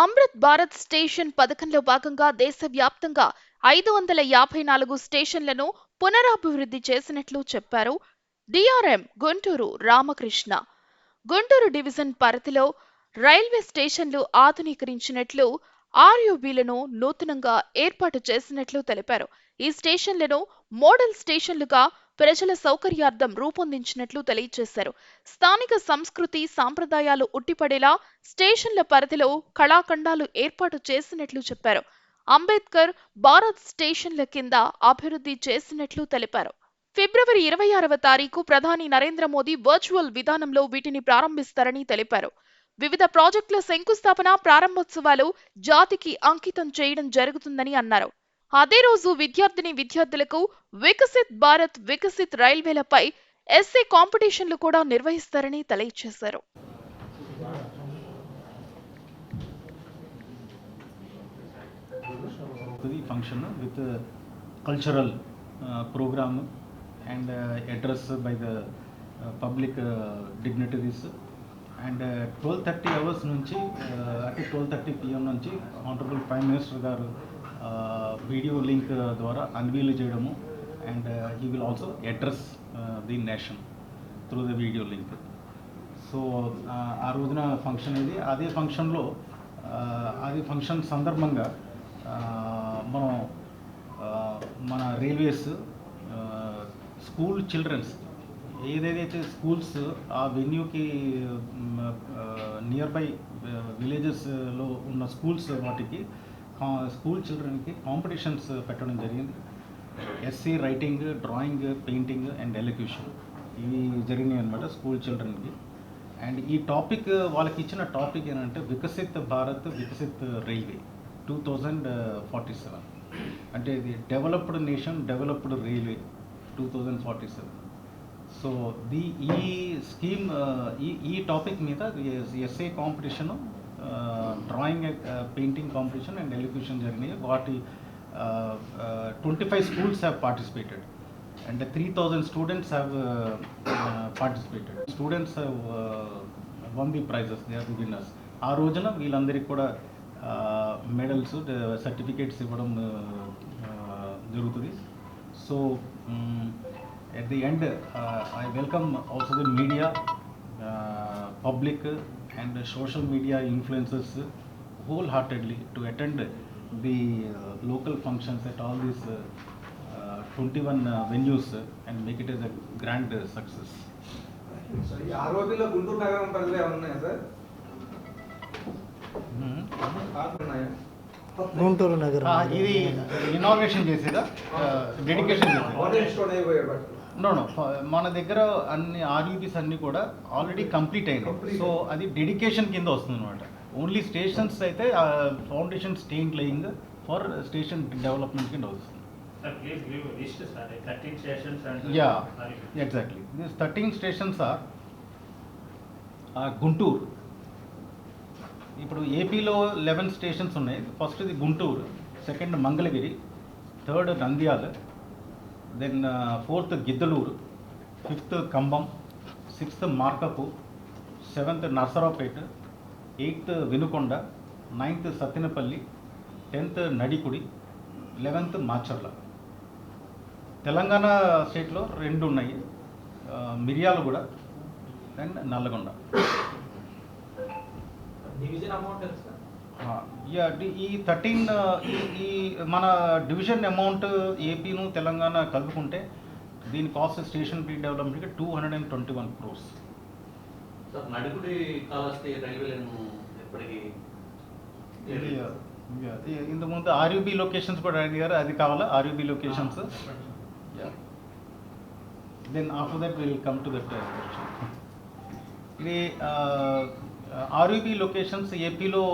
Amrit Bharat station పథకంలో భాగంగా దేశవ్యాప్తంగా ఐదు వందల యాభై నాలుగు స్టేషన్లను పునరాభివృద్ధి చేసినట్లు చెప్పారు డిఆర్ఎం గుంటూరు రామకృష్ణ. గుంటూరు డివిజన్ పరిధిలో రైల్వే స్టేషన్లు ఆధునీకరించినట్లు ఆర్యుబీలను నూతనంగా ఏర్పాటు చేసినట్లు తెలిపారు. ఈ స్టేషన్లను మోడల్ స్టేషన్లుగా ప్రజల సౌకర్యార్థం రూపొందించినట్లు తెలియజేశారు. స్థానిక సంస్కృతి సాంప్రదాయాలు ఉట్టిపడేలా స్టేషన్ల పరిధిలో కళాఖండాలు ఏర్పాటు చేసినట్లు చెప్పారు. అంబేద్కర్ భారత్ స్టేషన్ల కింద అభివృద్ధి చేసినట్లు తెలిపారు. ఫిబ్రవరి ఇరవై ఆరవ తారీఖు ప్రధాని నరేంద్ర మోదీ వర్చువల్ విధానంలో వీటిని ప్రారంభిస్తారని తెలిపారు. వివిధ ప్రాజెక్టుల శంకుస్థాపన ప్రారంభోత్సవాలు జాతికి అంకితం చేయడం జరుగుతుందని అన్నారు. అదే రోజు విద్యార్థిని విద్యార్థులకు వికసిత్ భారత్ వికసిత్ రైల్వేలపై ఎస్ఏ కాంపిటీషన్లు కూడా నిర్వహిస్తారని తెలియజేశారు function with cultural programme and address by the public address and twelve thirty hours నుంచి అంటే ట్వెల్వ్ థర్టీ పిఎం నుంచి ఆనరబుల్ ప్రైమ్ మినిస్టర్ గారు వీడియో లింక్ ద్వారా అన్వీల్ చేయడము and he will also address the nation through the video link so ఆ రోజున function ఇది. అదే ఫంక్షన్లో అదే ఫంక్షన్ సందర్భంగా మనం మన రైల్వేస్ స్కూల్ చిల్డ్రన్స్ ఏదేదైతే స్కూల్స్ ఆ వెన్యూకి నియర్ బై విలేజెస్లో ఉన్న స్కూల్స్ వాటికి స్కూల్ చిల్డ్రన్కి కాంపిటీషన్స్ పెట్టడం జరిగింది. Essay writing drawing painting and elocution. ఇవి జరిగినాయి అనమాట స్కూల్ చిల్డ్రన్కి. అండ్ ఈ టాపిక్ వాళ్ళకి ఇచ్చిన టాపిక్ ఏంటంటే Viksit Bharat Viksit railway two thousand forty seven. అంటే ఇది developed nation developed railway two thousand forty seven. So the ఈ స్కీమ్ ఈ ఈ టాపిక్ మీద essay competition drawing painting competition and elocution జరిగినాయి. వాటి twenty five schools have participated and three thousand students have participated students won the prizes they are winners ఆ రోజున వీళ్ళందరికీ కూడా మెడల్స్ సర్టిఫికేట్స్ ఇవ్వడం జరుగుతుంది. So at the end I welcome also the media public and social media influences wholeheartedly to attend the local functions at all these twenty one venues and make it as a grand success ఆరోపీలో Guntur నగరం పరిధిలో ఏమైనా ఉన్నాయా sir? పాత్ర ఉన్నాయా గుంటూరు నగరం. ఇది inauguration చేసేదా? Dedication చేసేదా? నో నో మన దగ్గర అన్ని ఆర్యూబీస్ అన్ని కూడా ఆల్రెడీ కంప్లీట్ Complete. సో అది డెడికేషన్ కింద వస్తుంది అనమాట ఓన్లీ స్టేషన్స్ అయితే foundation stone laying for station development కింద వస్తుంది. Yeah. Exactly this thirteen stations are Guntur ఇప్పుడు ఏపీలో లెవెన్ స్టేషన్స్ ఉన్నాయి ఫస్ట్ ఇది Guntur second Mangalagiri third Nandyal then fourth Giddalur fifth Cumbum sixth Markapur seventh Narasaraopet eighth Vinukonda ninth Sattenapalli tenth Nadikudi eleventh Macherla Telangana స్టేట్లో రెండు ఉన్నాయి. మిరియాలు కూడా and Nalgonda division amount ఎంత సార్? ఈ థర్టీన్ ఈ మన డివిజన్ అమౌంట్ ఏపీను తెలంగాణ కలుపుకుంటే దీని కాస్ట్ స్టేషన్ బీ డెవలప్మెంట్కి two hundred and twenty one crores. Sir Nadikudi Kalahasti railway ఎప్పటికి ఇంతకుముందు ఆర్యూబీ లొకేషన్స్ కూడా అడిగారు అది కావాలా? RUB locations? Then after that will come to that ఇది ఆర్యూబీ లొకేషన్స్ ఏపీలో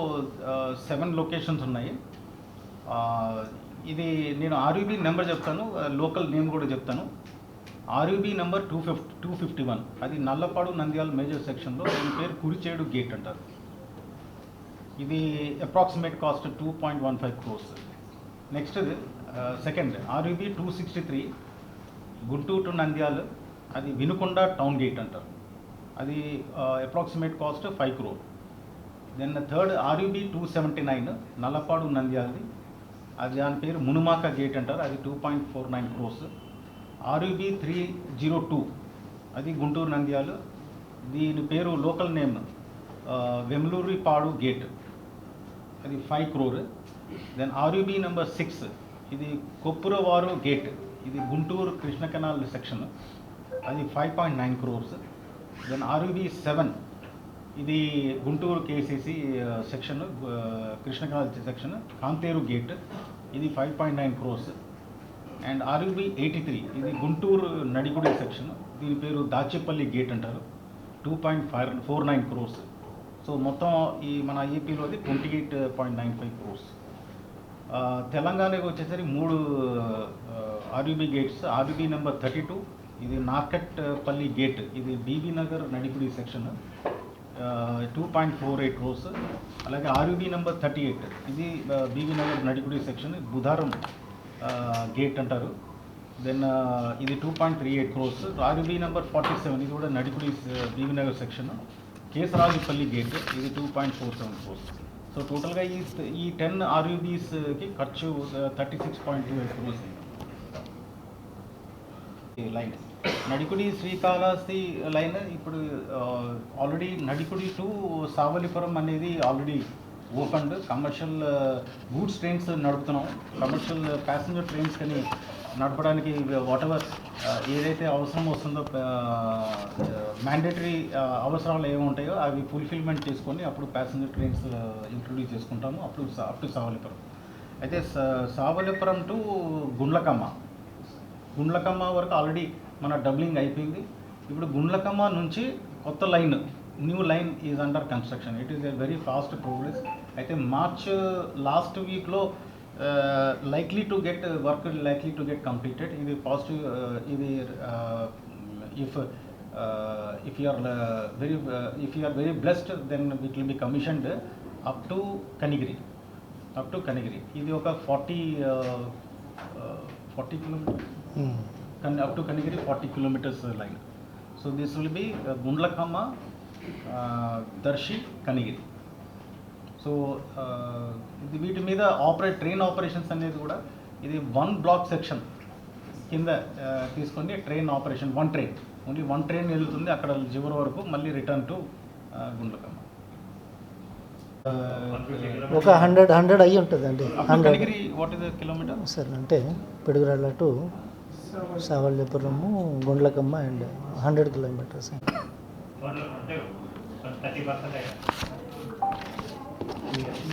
సెవెన్ లొకేషన్స్ ఉన్నాయి. Uh, ఇది నేను ఆర్యూబీ నెంబర్ చెప్తాను uh, లోకల్ నేమ్ కూడా చెప్తాను. RUB number two fifty two fifty one అది నల్లపాడు నంద్యాల మేజర్ సెక్షన్లో దీని పేరు కురిచేడు గేట్ అంటారు. ఇది approximate cost two point one five crores next second RUB two sixty three Guntur to Nandyal అది వినుకొండ టౌన్ గేట్ అంటారు. అది approximate cost five crore then third RUB two seventy nine Nallapadu నంద్యాలది. అది దాని పేరు మునుమాక గేట్ అంటారు. అది two point four nine crores RUB three zero two అది గుంటూరు నంద్యాలు. దీని పేరు లోకల్ నేమ్ వెమ్లూరిపాడు గేట్. అది five crore then RUB number six ఇది కొప్పురవారు గేట్. ఇది గుంటూరు కృష్ణ కెనాల్ సెక్షన్. అది five point nine crores then RUB seven ఇది Guntur KCC section Krishna section Kantheru gate ఇది five point nine crores and RUB eighty three ఇది Guntur Nadikudi section దీని పేరు Dachepalli gate అంటారు. Two point five four nine crores so మొత్తం ఈ మన ఏపీలోది twenty eight point nine five crores తెలంగాణకి వచ్చేసరికి మూడు RUB gates RUB number thirty two ఇది నార్కట్పల్లి గేట్ ఇది Bibinagar Nadikudi section. Two point four eight crores అలాగే ఆర్యూబీ నెంబర్ థర్టీ ఎయిట్ ఇది Bibinagar Nadikudi section Budharam gate అంటారు. దెన్ ఇది two point three eight crores RUB number forty seven ఇది కూడా Nadikudi Bibinagar section. Kesarajupalli gate ఇది two point four seven crores so టోటల్గా ఈ ఈ టెన్ ఆర్యూబీస్కి ఖర్చు thirty six point two eight crores lines. Nadikudi Srikalahasti line ఇప్పుడు ఆల్రెడీ నడికుడి టు సావలిపురం అనేది already opened commercial goods trains నడుపుతున్నాం. Commercial passenger trains కానీ నడపడానికి వాట్ ఎవర్ ఏదైతే అవసరం వస్తుందో మ్యాండేటరీ అవసరాలు ఏమి ఉంటాయో అవి ఫుల్ఫిల్మెంట్ చేసుకొని అప్పుడు ప్యాసింజర్ ట్రైన్స్ ఇంట్రొడ్యూస్ చేసుకుంటాము. అప్పుడు సా- అప్ టు సావలిపురం. అయితే సావలిపురం టు గుండ్లకమ్మ. గుండ్లకమ్మ వరకు ఆల్రెడీ మన డబ్లింగ్ అయిపోయింది. ఇప్పుడు గుండ్లకమ్మ నుంచి కొత్త line new line is under construction it is a very fast progress అయితే మార్చ్ లాస్ట్ వీక్లో likely to get work likely to get completed ఇది పాజిటివ్ ఇది if if you are very if you are very blessed then it will be commissioned up to Kanigiri up to Kanigiri ఇది ఒక forty forty kilometre up to Kanigiri 40 kilometers uh, line. So this will be uh, Gundlakama, uh, Darshi, Kanigiri. So ఇది వీటి మీద operate train operations అనేది కూడా ఇది one block section కింద ఆ, తీసుకొని train operation one train only one train వెళ్తుంది అక్కడ చివరి వరకు మళ్ళీ రిటర్న్ టు గుండ్లకమ్మ ఒక హండ్రెడ్ హండ్రెడ్ అయ్యి ఉంటుందండి. Hundred what is kilometre sir అంటే Piduguralla to Savalyapuram Gundlakamma and hundred kilometres. Thirty percent.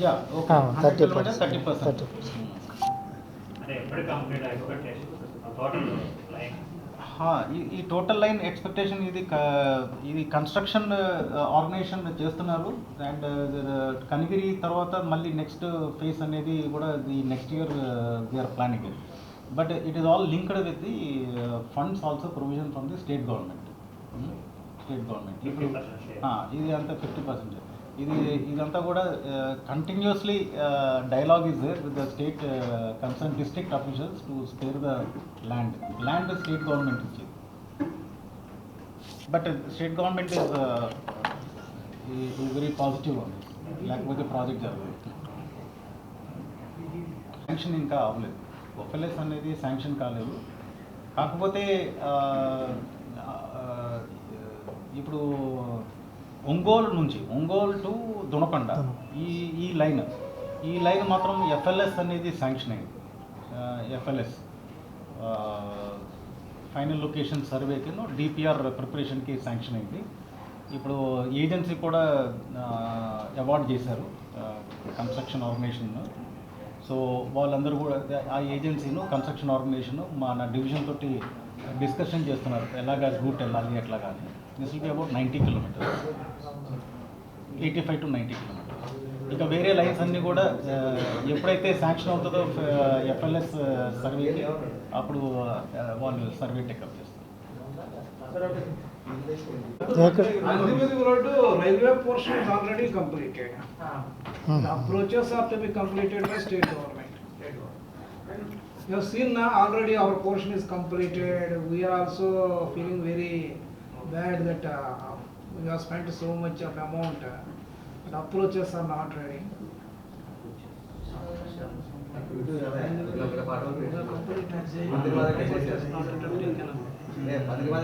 Yeah okay thirty ఈ టోటల్ లైన్ ఎక్స్పెక్టేషన్ ఇది ఇది కన్స్ట్రక్షన్ ఆర్గనైజేషన్ చేస్తున్నారు. అండ్ కనిగిరి తర్వాత మళ్ళీ నెక్స్ట్ ఫేజ్ అనేది కూడా the next year we're planning but it is all linked with the funds also provision from the state government state government ఇప్పుడు 50% share. ఆ, ఇది అంతా ఫిఫ్టీ పర్సెంట్ ఇది ఇదంతా కూడా continuously dialogue is there with the state concern district officials to spare the land land state government ఇచ్చేది. But state government is very positive ఉంది లేకపోతే ప్రాజెక్ట్ జరగదు. శాంక్షన్ ఇంకా అవ్వలేదు. ఎఫ్ఎల్ఎస్ అనేది శాంక్షన్ కాలేదు. కాకపోతే ఇప్పుడు ఒంగోలు నుంచి ఒంగోలు టు దునకొండ ఈ ఈ లైన్ ఈ లైన్ మాత్రం ఎఫ్ఎల్ఎస్ అనేది శాంక్షన్ అయింది. ఎఫ్ఎల్ఎస్ ఫైనల్ లొకేషన్ సర్వేకి డిపిఆర్ ప్రిపరేషన్కి శాంక్షన్ అయింది. ఇప్పుడు ఏజెన్సీ కూడా అవార్డ్ చేశారు. Construction organisation. సో వాళ్ళందరూ కూడా ఆ ఏజెన్సీను కన్స్ట్రక్షన్ ఆర్గనైజేషన్ మన డివిజన్ తోటి డిస్కషన్ చేస్తున్నారు. ఎలాగా రూట్ వెళ్ళాలి ఎట్లా కానీ this will be about ninety kilometres eighty five to ninety kilometres ఇక వేరే లైన్స్ అన్నీ కూడా ఎప్పుడైతే శాంక్షన్ అవుతుందో ఎఫ్ఎల్ఎస్ సర్వేకి అప్పుడు వాళ్ళు సర్వే టెకప్ చేస్తారు. Nandivadi Road railway portion is already completed. The approaches are to be completed by state government. You have seen now already our portion is completed. We are also feeling very bad that uh, we have spent so much of amount. The approaches are not ready.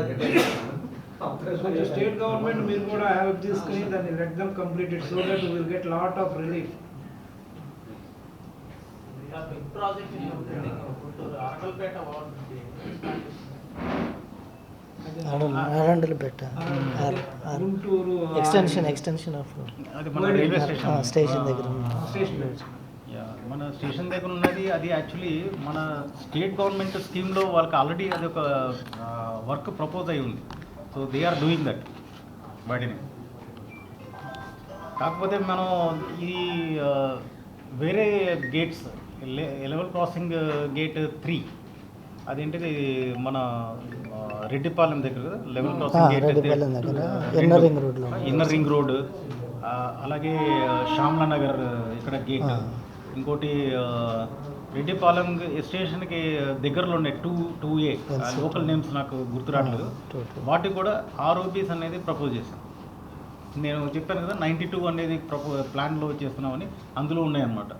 So state government మీరు కూడా help తీసుకుని దాన్ని let them completed so that will get lot of relief దగ్గర మన station దగ్గర ఉన్నది అది actually మన స్టేట్ గవర్నమెంట్ స్కీమ్లో వాళ్ళకి ఆల్రెడీ అది ఒక వర్క్ ప్రపోజ్ అయి ఉంది. So they are doing that వాటిని. కాకపోతే మనం ఈ వేరే gates level crossing gate three అదేంటిది మన రెడ్డిపాలెం దగ్గర level crossing gate inner ring road అలాగే శ్యామ్లా నగర్ ఇక్కడ గేట్. ఇంకోటి రెడ్డిపాలెం స్టేషన్కి దగ్గరలో ఉన్నాయి two two A. Local names నాకు గుర్తురావట్లేదు ఆ, two, two. వాటికి కూడా ఆర్ఓబీస్ అనేది ప్రపోజ్ చేశాను నేను చెప్పాను కదా నైంటీ టూ అనేది ప్రపో ప్లాన్లో చేస్తున్నామని అందులో ఉన్నాయన్నమాట.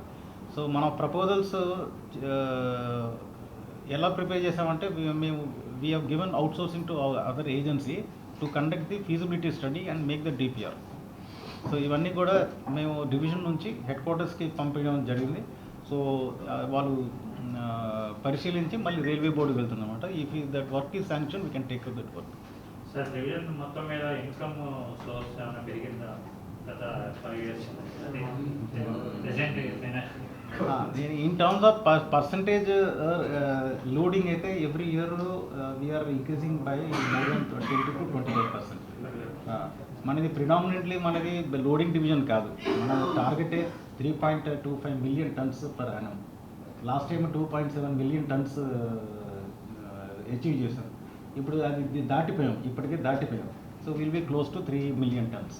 సో మన ప్రపోజల్స్ ఎలా ప్రిపేర్ చేసామంటే మేము we have given outsourcing to other agency to conduct the feasibility study and make the DPR so ఇవన్నీ కూడా మేము డివిజన్ నుంచి హెడ్ క్వార్టర్స్కి పంపించడం జరిగింది. సో వాళ్ళు పరిశీలించి మళ్ళీ రైల్వే బోర్డుకి వెళ్తుందన్నమాట ఇఫ్ దట్ వర్క్ ఈ sanction we can take that work sir division మొత్తం మీద ఇన్కమ్ సోర్స్ ఏమైనా పెరిగిందా? గత five years present in terms of percentage loading అయితే every year we're increasing by more than twenty to twenty five percent మనది predominantly మనది loading division కాదు. మన target three point two five million tonnes per annum last time two point seven million tonnes achieve చేశాం. ఇప్పుడు అది దాటిపోయాం ఇప్పటికే దాటిపోయాం. So will be close to three million tonnes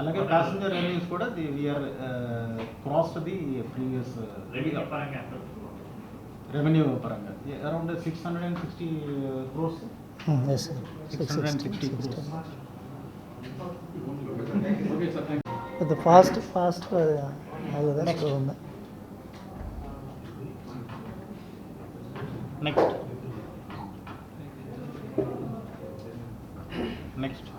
అలాగే ప్యాసింజర్ రెవెన్యూస్ కూడా the we're cross the previous revenue పరంగా ఎంత? Revenue పరంగా. Around six hundred and sixty crores sir six hundred and sixty crores But the fast, fast, uh, yeah. that's Next. Next. Next.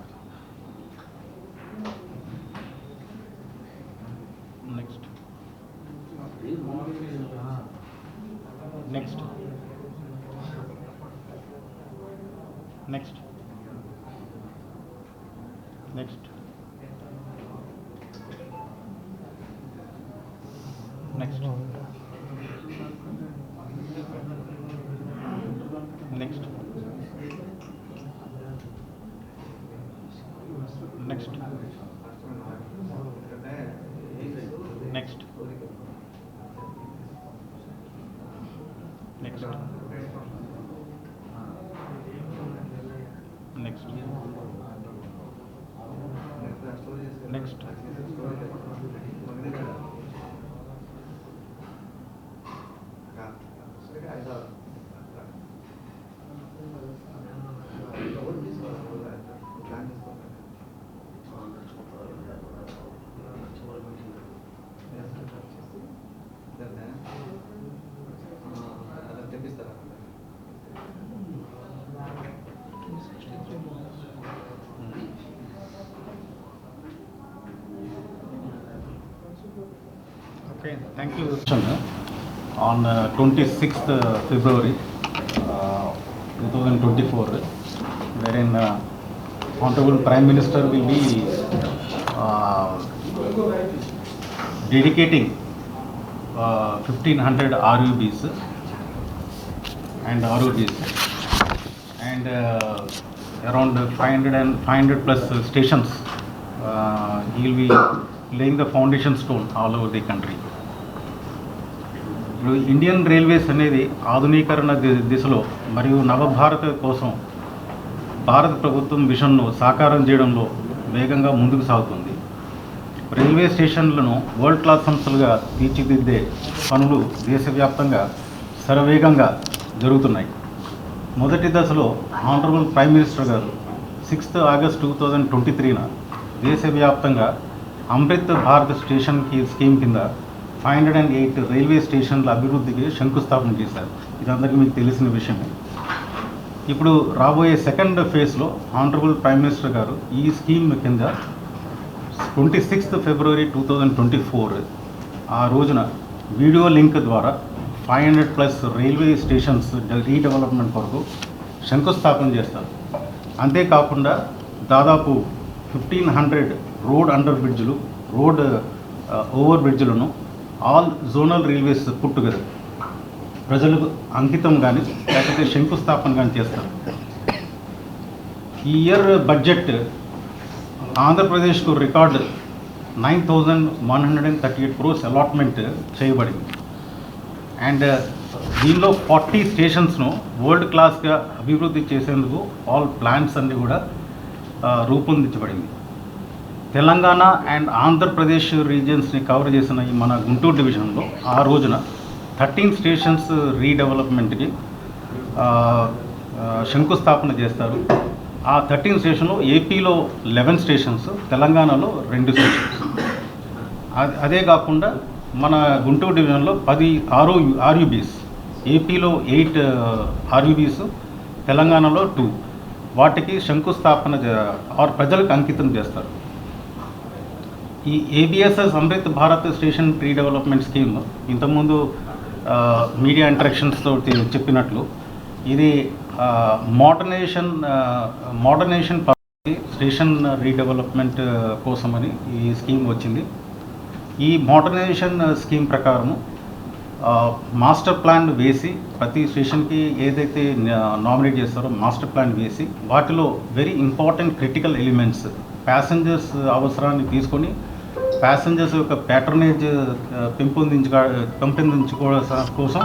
Next. Okay, thank you. On uh, 26th uh, February uh, 2024, wherein uh, Honorable Prime Minister will be uh, dedicating uh, 1500 RUBs and ROBs and uh, around 500 and 500 plus stations. Uh, he will be laying the foundation stone all over the country. ఇప్పుడు Indian railways అనేది ఆధునీకరణ దిశలో మరియు నవభారత కోసం భారత ప్రభుత్వం విషన్ను సాకారం చేయడంలో వేగంగా ముందుకు సాగుతుంది. రైల్వే స్టేషన్లను వరల్డ్ క్లాస్ సంస్థలుగా తీర్చిదిద్దే పనులు దేశవ్యాప్తంగా శరవేగంగా జరుగుతున్నాయి. మొదటి దశలో ఆనరబుల్ ప్రైమ్ మినిస్టర్ గారు sixth August two thousand twenty త్రీన దేశవ్యాప్తంగా అమృత్ భారత్ స్టేషన్కి స్కీమ్ కింద five hundred and eight railway స్టేషన్ల అభివృద్ధికి శంకుస్థాపన చేశారు. ఇది అందరికీ మీకు తెలిసిన విషయమే ఇప్పుడు రాబోయే సెకండ్ ఫేజ్లో ఆనరబుల్ ప్రైమ్ మినిస్టర్ గారు ఈ స్కీమ్ కింద twenty sixth February two thousand twenty four ఆ రోజున వీడియో లింక్ ద్వారా five hundred plus railway stations redevelopment కొరకు శంకుస్థాపన చేస్తారు. అంతేకాకుండా దాదాపు ఫిఫ్టీన్ హండ్రెడ్ రోడ్ అండర్ బ్రిడ్జ్లు రోడ్ ఓవర్ బ్రిడ్జ్లను ఆల్ జోనల్ రైల్వేస్ పుట్టుగదు ప్రజలకు అంకితం కానీ లేకపోతే శంకుస్థాపన కానీ చేస్తారు. ఈ ఇయర్ బడ్జెట్ ఆంధ్రప్రదేశ్కు record nine thousand one hundred and thirty eight crores allotment చేయబడింది అండ్ uh, దీనిలో ఫార్టీ స్టేషన్స్ను వరల్డ్ క్లాస్గా అభివృద్ధి చేసేందుకు ఆల్ ప్లాన్స్ అన్నీ కూడా uh, రూపొందించబడింది. తెలంగాణ అండ్ ఆంధ్రప్రదేశ్ రీజియన్స్ని కవర్ చేసిన ఈ మన గుంటూరు డివిజన్లో ఆ రోజున థర్టీన్ స్టేషన్స్ రీడెవలప్మెంట్కి శంకుస్థాపన చేస్తారు. ఆ థర్టీన్ స్టేషన్లో ఏపీలో లెవెన్ స్టేషన్స్ తెలంగాణలో రెండు స్టేషన్స్ అదే కాకుండా మన గుంటూరు డివిజన్లో పది ఆర్ఓ ఆర్యుబీస్ ఏపీలో ఎయిట్ ఆర్యుబీస్ తెలంగాణలో టూ వాటికి శంకుస్థాపన ఆర్ ప్రజలకు అంకితం చేస్తారు. ఈ ABSS Amrit Bharat station pre development scheme ఇంతకుముందు మీడియా మీడియా తోటి చెప్పినట్లు ఇది మోడర్నైజేషన్ మోడర్నైజేషన్ స్టేషన్ రీడెవలప్మెంట్ కోసమని ఈ స్కీమ్ వచ్చింది. ఈ మోడర్నైజేషన్ స్కీమ్ ప్రకారము మాస్టర్ ప్లాన్ వేసి ప్రతి స్టేషన్కి ఏదైతే నామినేట్ చేస్తారో మాస్టర్ ప్లాన్ వేసి వాటిలో very important critical elements passengers అవసరాన్ని తీసుకొని ప్యాసింజర్స్ యొక్క ప్యాటర్నేజ్ పెంపొందించు పెంపొందించుకోవడం కోసం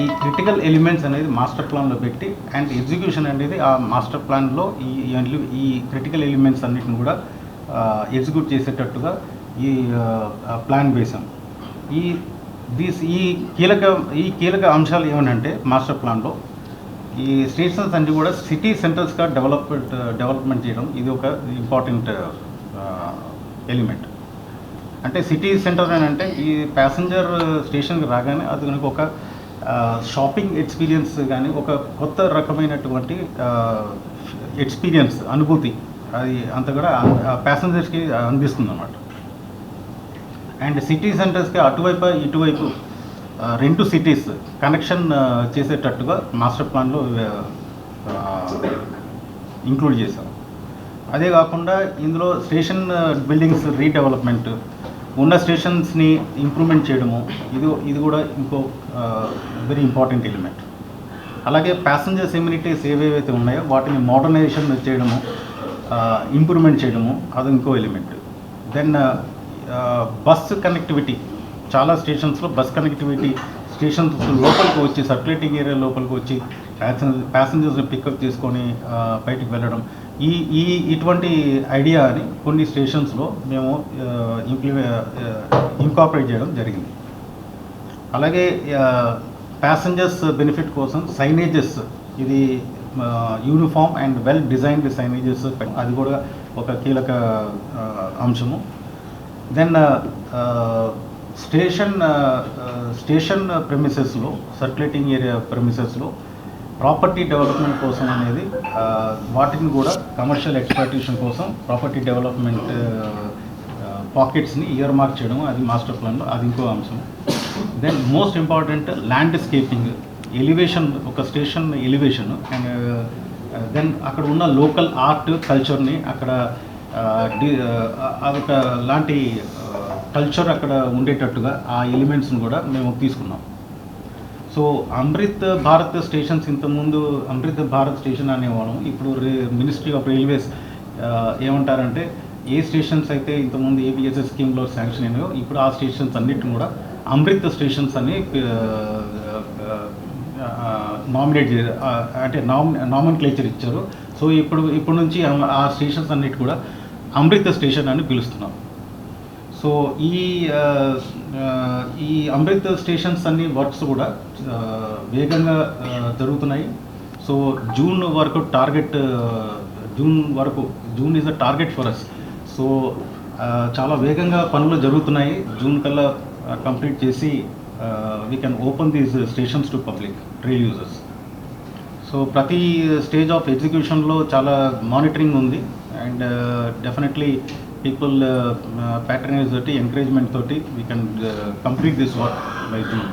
ఈ క్రిటికల్ ఎలిమెంట్స్ అనేది మాస్టర్ ప్లాన్లో పెట్టి అండ్ ఎగ్జిక్యూషన్ అనేది ఆ మాస్టర్ ప్లాన్లో ఈ ఈ- క్రిటికల్ ఎలిమెంట్స్ అన్నిటిని కూడా ఎగ్జిక్యూట్ చేసేటట్టుగా ఈ ప్లాన్ వేశాం. ఈ దీస్ ఈ కీలక ఈ కీలక అంశాలు ఏమనంటే మాస్టర్ ప్లాన్లో ఈ స్టేషన్స్ అన్ని కూడా సిటీ సెంటర్స్గా డెవలప్మెంట్ డెవలప్మెంట్ చేయడం ఇది ఒక ఇంపార్టెంట్ ఎలిమెంట్ అంటే సిటీ సెంటర్ అని అంటే ఈ ప్యాసింజర్ స్టేషన్కి రాగానే అది కనుక ఒక షాపింగ్ ఎక్స్పీరియన్స్ కానీ ఒక కొత్త రకమైనటువంటి ఎక్స్పీరియన్స్ అనుభూతి అది అంత కూడా ప్యాసింజర్స్కి అందిస్తుంది అన్నమాట అండ్ సిటీ సెంటర్స్కి అటువైపు ఇటువైపు రెండు సిటీస్ కనెక్షన్ చేసేటట్టుగా మాస్టర్ ప్లాన్లో ఇంక్లూడ్ చేశాం అదే కాకుండా ఇందులో స్టేషన్ బిల్డింగ్స్ రీడెవలప్మెంట్ ఉన్న స్టేషన్స్ని ఇంప్రూవ్మెంట్ చేయడము ఇది ఇది కూడా ఇంకో వెరీ ఇంపార్టెంట్ ఎలిమెంట్ అలాగే ప్యాసింజర్స్ ఎమ్యూనిటీస్ ఏవేవైతే ఉన్నాయో వాటిని మోడర్నైజేషన్ చేయడము ఇంప్రూవ్మెంట్ చేయడము అది ఇంకో ఎలిమెంట్ దెన్ బస్ కనెక్టివిటీ చాలా స్టేషన్స్లో బస్ కనెక్టివిటీ స్టేషన్స్ లోపలికి వచ్చి సర్క్యులేటింగ్ ఏరియా లోపలికి వచ్చి ప్యాసింజర్ ప్యాసింజర్స్ని పికప్ చేసుకొని బయటికి వెళ్ళడం ఈ ఈ ఇటువంటి ఐడియాని కొన్ని స్టేషన్స్లో మేము ఇంప్లిమె ఇంకాపరేట్ చేయడం జరిగింది. అలాగే ప్యాసింజర్స్ బెనిఫిట్ కోసం సైనేజెస్ ఇది uniform and well designed signages అది కూడా ఒక కీలక అంశము. దెన్ స్టేషన్ స్టేషన్ ప్రెమిసెస్లో సర్క్యులేటింగ్ ఏరియా ప్రెమిసెస్లో ప్రాపర్టీ డెవలప్మెంట్ కోసం అనేది వాటిని కూడా కమర్షియల్ ఎక్స్ప్లాయిటేషన్ కోసం ప్రాపర్టీ డెవలప్మెంట్ పాకెట్స్ని ఇయర్ మార్క్ చేయడం అది మాస్టర్ ప్లాన్లో అది ఇంకో అంశం. Then most important landscaping elevation ఒక స్టేషన్ ఎలివేషన్ అండ్ దెన్ అక్కడ ఉన్న లోకల్ ఆర్ట్ కల్చర్ని అక్కడ అదొక లాంటి కల్చర్ అక్కడ ఉండేటట్టుగా ఆ ఎలిమెంట్స్ని కూడా మేము తీసుకున్నాం. సో అమృత్ భారత్ స్టేషన్స్ ఇంతకుముందు అమృత్ భారత్ స్టేషన్ అనేవాళ్ళం. ఇప్పుడు మినిస్ట్రీ ఆఫ్ రైల్వేస్ ఏమంటారంటే ఏ స్టేషన్స్ అయితే ఇంతకుముందు ఏబిఎస్ఎస్ స్కీమ్లో శాంక్షన్ అయినాయో ఇప్పుడు ఆ స్టేషన్స్ అన్నిటిని కూడా అమృత్ స్టేషన్స్ అని నామినేట్ అంటే నామ్ నామన్ క్లేచర్ ఇచ్చారు. సో ఇప్పుడు ఇప్పుడు నుంచి ఆ- ఆ స్టేషన్స్ అన్నిటి కూడా అమృత స్టేషన్ అని పిలుస్తున్నాం. సో ఈ ఈ అమృత్ స్టేషన్స్ అన్ని వర్క్స్ కూడా వేగంగా జరుగుతున్నాయి. సో జూన్ వరకు టార్గెట్ జూన్ వరకు June is a target for us so చాలా వేగంగా పనులు జరుగుతున్నాయి. జూన్ కల్లా కంప్లీట్ చేసి we can open these stations to public rail users so ప్రతి స్టేజ్ ఆఫ్ ఎగ్జిక్యూషన్లో చాలా మానిటరింగ్ ఉంది. And definitely people ప్యాటర్నైజ్ uh, uh, తోటి ఎంకరేజ్మెంట్ తోటి we can complete this work by June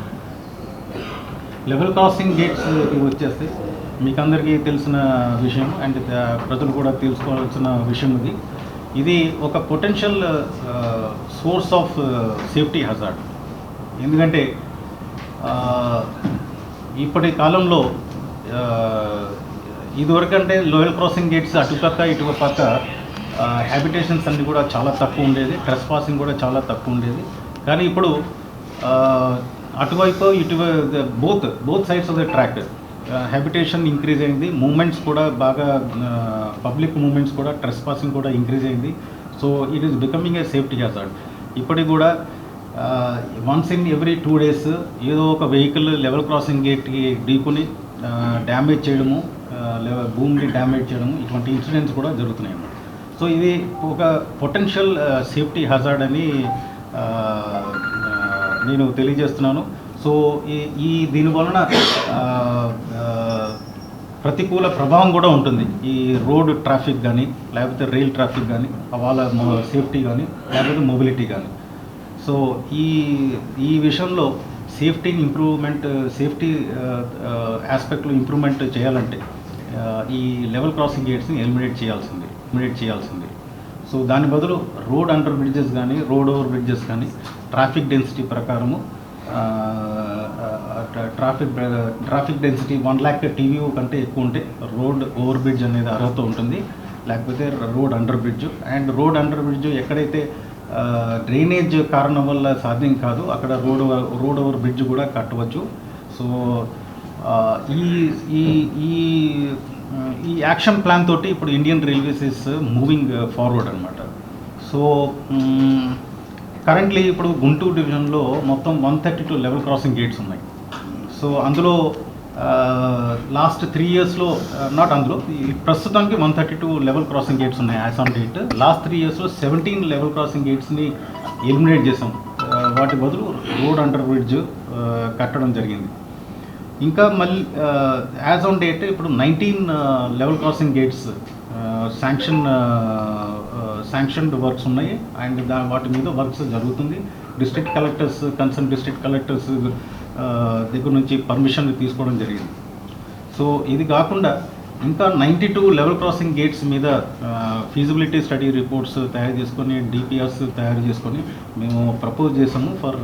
level crossing gates వచ్చేస్తే మీకు అందరికీ తెలిసిన విషయం అండ్ uh, ప్రజలు కూడా తెలుసుకోవాల్సిన విషయం ఇది. ఇది ఒక potential source of safety hazard ఎందుకంటే ఇప్పటి కాలంలో ఇదివరకంటే లోయల్ క్రాసింగ్ గేట్స్ అటుపక్క ఇటుపక్క హ్యాబిటేషన్స్ అన్ని కూడా చాలా తక్కువ ఉండేది. ట్రెస్ పాసింగ్ కూడా చాలా తక్కువ ఉండేది. కానీ ఇప్పుడు అటువైపు ఇటు both both sides of the track habitation increase అయింది. మూమెంట్స్ కూడా బాగా పబ్లిక్ మూమెంట్స్ కూడా ట్రెస్ పాసింగ్ కూడా ఇంక్రీజ్ అయింది. So it is becoming a safety hazard ఇప్పటికి కూడా once in every two days ఏదో ఒక వెహికల్ లెవెల్ క్రాసింగ్ గేట్కి ఢీకొని డ్యామేజ్ చేయడము లెవెల్ భూమిని డ్యామేజ్ చేయడము ఇటువంటి ఇన్సిడెంట్స్ కూడా జరుగుతున్నాయి అన్నమాట. సో ఇది ఒక పొటెన్షియల్ సేఫ్టీ హజార్డ్ అని uh, uh, నేను తెలియజేస్తున్నాను. సో ఈ ఈ దీని వలన uh, ప్రతికూల ప్రభావం కూడా ఉంటుంది. ఈ రోడ్ ట్రాఫిక్ కానీ లేకపోతే రైల్ ట్రాఫిక్ కానీ వాళ్ళ సేఫ్టీ కానీ లేకపోతే మొబిలిటీ కానీ సో ఈ ఈ విషయంలో సేఫ్టీని ఇంప్రూవ్మెంట్ సేఫ్టీ ఆస్పెక్ట్లో ఇంప్రూవ్మెంట్ చేయాలంటే ఈ లెవెల్ క్రాసింగ్ గేట్స్ని ఎలిమినేట్ చేయాల్సింది ఎలిమినేట్ చేయాల్సింది. సో దాని బదులు రోడ్ అండర్ బ్రిడ్జెస్ కానీ రోడ్ ఓవర్ బ్రిడ్జెస్ కానీ ట్రాఫిక్ డెన్సిటీ ప్రకారము traffic traffic density one lakh TVU కంటే ఎక్కువ ఉంటే రోడ్ ఓవర్ బ్రిడ్జ్ అనేది అర్హత ఉంటుంది. లేకపోతే road under bridge and road under bridge ఎక్కడైతే డ్రైనేజ్ కారణం వల్ల సాధ్యం కాదు అక్కడ రోడ్ రోడ్ ఓవర్ బ్రిడ్జ్ కూడా కట్టవచ్చు. సో ఈ ఈ ఈ ఈ యాక్షన్ ప్లాన్ తోటి ఇప్పుడు Indian railways is moving forward అనమాట సో కరెంట్లీ ఇప్పుడు గుంటూరు డివిజన్లో మొత్తం one thirty two level crossing gates ఉన్నాయి. సో అందులో లాస్ట్ త్రీ ఇయర్స్లో నాట్ అందులో ఈ ప్రస్తుతానికి one thirty two level crossing gates ఉన్నాయి as on date. Last three ఇయర్స్లో సెవెంటీన్ లెవెల్ క్రాసింగ్ గేట్స్ని ఎలిమినేట్ చేసాం వాటి బదులు రోడ్ అండర్ బ్రిడ్జ్ కట్టడం జరిగింది. ఇంకా మళ్ళీ యాజ్ ఆన్ డేట్ ఇప్పుడు nineteen level crossing gates sanction sanctioned works ఉన్నాయి. అండ్ దా వాటి మీద వర్క్స్ జరుగుతుంది. District collectors concern district collectors దగ్గర నుంచి పర్మిషన్ తీసుకోవడం జరిగింది. సో ఇది కాకుండా ఇంకా ninety two level crossing gates మీద ఫీజిబిలిటీ స్టడీ రిపోర్ట్స్ తయారు చేసుకొని డిపిఆర్స్ తయారు చేసుకొని మేము ప్రపోజ్ చేసాము for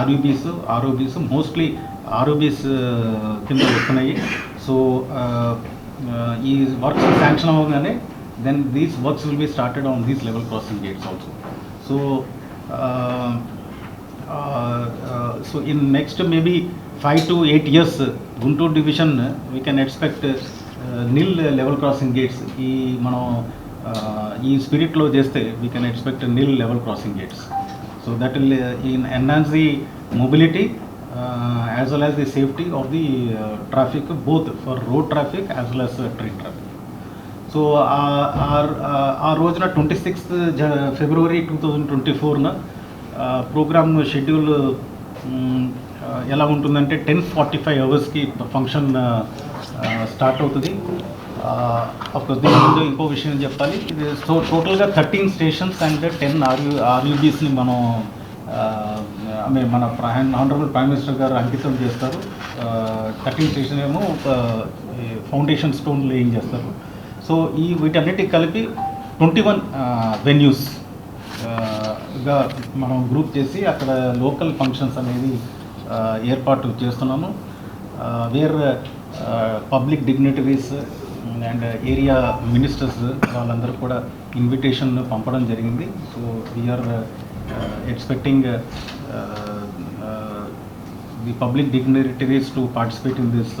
RUBs ROBs mostly ROBs కింద వస్తున్నాయి. సో ఈ వర్క్స్ శాంక్షన్ అవ్వగానే then these works will be started on these level crossing gates also so so in next maybe five to eight years Guntur division we can expect nil level crossing gates ఈ మనం ఈ స్పిరిట్లో చేస్తే we can expect nil level crossing gates so that will in enhance the mobility as well as the safety of the traffic both for road traffic as well as train traffic so ఆ- ఆ- రోజున twenty sixth జ February two thousand twenty ఫోర్న programme schedule ఎలా ఉంటుందంటే ten forty five అవర్స్కి function start అవుతుంది. Of course దీని ముందు ఇంకో విషయం చెప్పాలి. ఇది సో టోటల్గా thirteen stations and ten RU ఆర్యూబీస్ని మనం మీన్ మన ఆనరబుల్ ప్రైమ్ మినిస్టర్ గారు అంకితం చేస్తారు. కటింగ్ స్టేషన్ ఏమో ఫౌండేషన్ స్టోన్ లేయింగ్ చేస్తారు. సో ఈ వీటన్నిటికి కలిపి ట్వంటీ వన్ వెన్యూస్గా మనం గ్రూప్ చేసి అక్కడ లోకల్ ఫంక్షన్స్ అనేది ఏర్పాటు చేస్తున్నాము. Where public dignitaries and area ministers వాళ్ళందరూ కూడా ఇన్విటేషన్ పంపడం జరిగింది. So we are expecting the public dignitaries to participate in this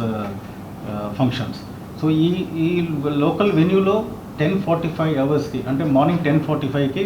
functions so ఈ ఈ లోకల్ వెన్యూలో టెన్ ఫార్టీ ఫైవ్ అవర్స్కి అంటే మార్నింగ్ టెన్ ఫార్టీ ఫైవ్కి